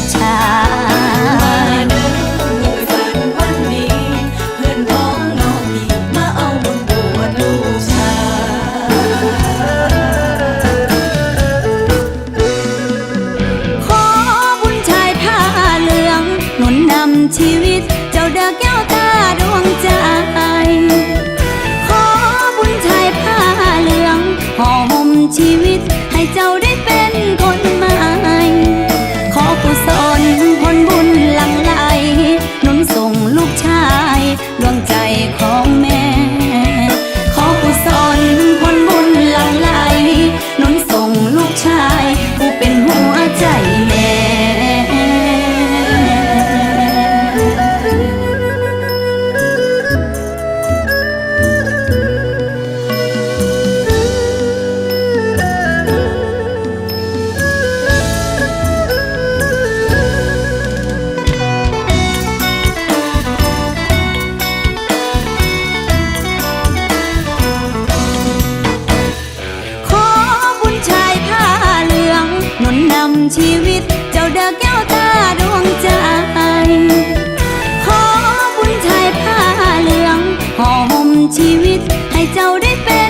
กชายฝันวันนี้เพื่อนพ้องน้องดีมาเอาบุญบวชลูกชายขอบุญชายผ้าเหลืองหนุนนำชีวิตเจ้าเด้อแก้วตาดวงใจ ขอบุญชายผ้าเหลืองห่อห่มชีวิตให้เจ้า ชีวิต เจ้าเด็กแก้วตาดวงใจ ขอบุญชายผ้าเหลืองห่อห่มชีวิต ให้เจ้าได้เป็น